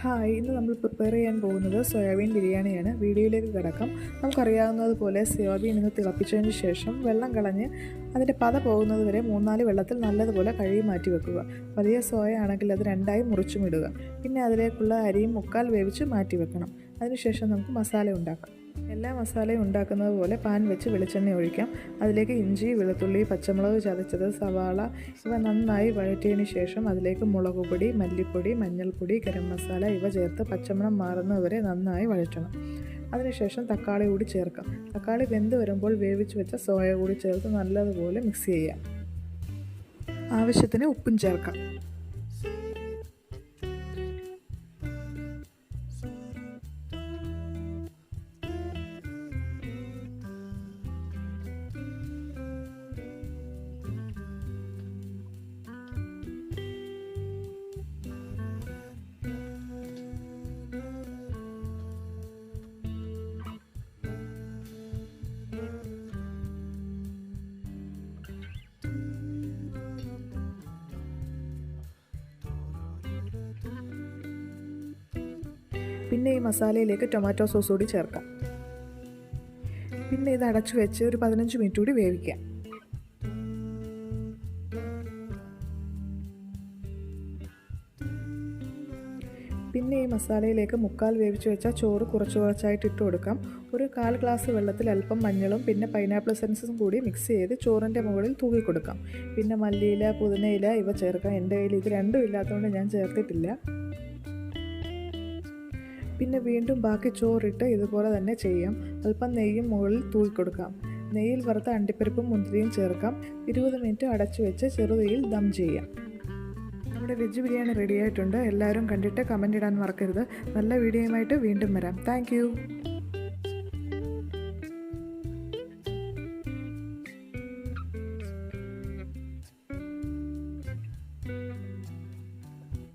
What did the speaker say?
Hi ഇന്ന് നമ്മൾ prepare ചെയ്യാൻ പോകുന്നത് സോയാബീൻ ബിരിയാണിയാണ്. വീഡിയോയിലേക്ക് കിടക്കാം. നമുക്കറിയാവുന്നതുപോലെ സോയാബീൻ ഇന്ന് തിളപ്പിച്ചതിന് ശേഷം വെള്ളം കളഞ്ഞ് അതിന്റെ പത പോകുന്നത് വരെ മൂന്നാൽ വെള്ളത്തിൽ നല്ലതുപോലെ കഴുകി മാറ്റി വെക്കുക. വലിയ സോയ ആണെങ്കിൽ അത് രണ്ടായി മുറിച്ചും ഇടുക. പിന്നെ അതിലേക്കുള്ള അരിയും മുക്കാൽ വേവിച്ച് മാറ്റി വെക്കണം. അതിനുശേഷം നമുക്ക് മസാല ഉണ്ടാക്കാം. എല്ലാ മസാലയും ഉണ്ടാക്കുന്നത് പോലെ പാൻ വെച്ച് വെളിച്ചെണ്ണ ഒഴിക്കാം. അതിലേക്ക് ഇഞ്ചി വെളുത്തുള്ളി പച്ചമുളക് ചതച്ചത് സവാള ഇവ നന്നായി വഴറ്റിയതിന് ശേഷം അതിലേക്ക് മുളക് പൊടി മല്ലിപ്പൊടി മഞ്ഞൾപ്പൊടി ഗരം മസാല ഇവ ചേർത്ത് പച്ചമണം മാറുന്നതുവരെ നന്നായി വഴറ്റണം. അതിനുശേഷം തക്കാളി കൂടി ചേർക്കാം. തക്കാളി വെന്ത് വരുമ്പോൾ വേവിച്ച് വെച്ച സോയ കൂടി ചേർത്ത് നല്ലതുപോലെ മിക്സ് ചെയ്യാം. ആവശ്യത്തിന് ഉപ്പും ചേർക്കാം. പിന്നെ ഈ മസാലയിലേക്ക് ടൊമാറ്റോ സോസ് കൂടി ചേർക്കാം. പിന്നെ ഇത് അടച്ചു വെച്ച് ഒരു പതിനഞ്ച് മിനിറ്റ് കൂടി വേവിക്കാം. പിന്നെ ഈ മസാലയിലേക്ക് മുക്കാൽ വേവിച്ച് വെച്ച ചോറ് കുറച്ച് കുറച്ചായിട്ട് ഇട്ട് കൊടുക്കാം. ഒരു കാൽ ഗ്ലാസ് വെള്ളത്തിൽ അല്പം മഞ്ഞളും പിന്നെ പൈനാപ്പിൾ എസൻസും കൂടി മിക്സ് ചെയ്ത് ചോറിന്റെ മുകളിൽ തൂക്കി കൊടുക്കാം. പിന്നെ മല്ലിയില പുതിനയില ഇവ ചേർക്കാം. എന്റെ കയ്യിൽ ഇത് രണ്ടും ഇല്ലാത്തതുകൊണ്ട് ഞാൻ ചേർത്തിട്ടില്ല. പിന്നെ വീണ്ടും ബാക്കി ചോറിട്ട് ഇതുപോലെ തന്നെ ചെയ്യാം. അല്പം നെയ്യും മുകളിൽ തൂക്കി കൊടുക്കാം നെയ്യിൽ വറുത്ത അണ്ടിപ്പരിപ്പും മുന്തിരിയും ചേർക്കാം. ഇരുപത് മിനിറ്റ് അടച്ചു വെച്ച് ചെറുതീയിൽ ദം ചെയ്യാം. നമ്മുടെ വെജ് ബിരിയാണി റെഡിയായിട്ടുണ്ട് എല്ലാവരും കണ്ടിട്ട് കമന്റ് ഇടാൻ മറക്കരുത്. നല്ല വീഡിയോയുമായിട്ട് വീണ്ടും വരാം. താങ്ക്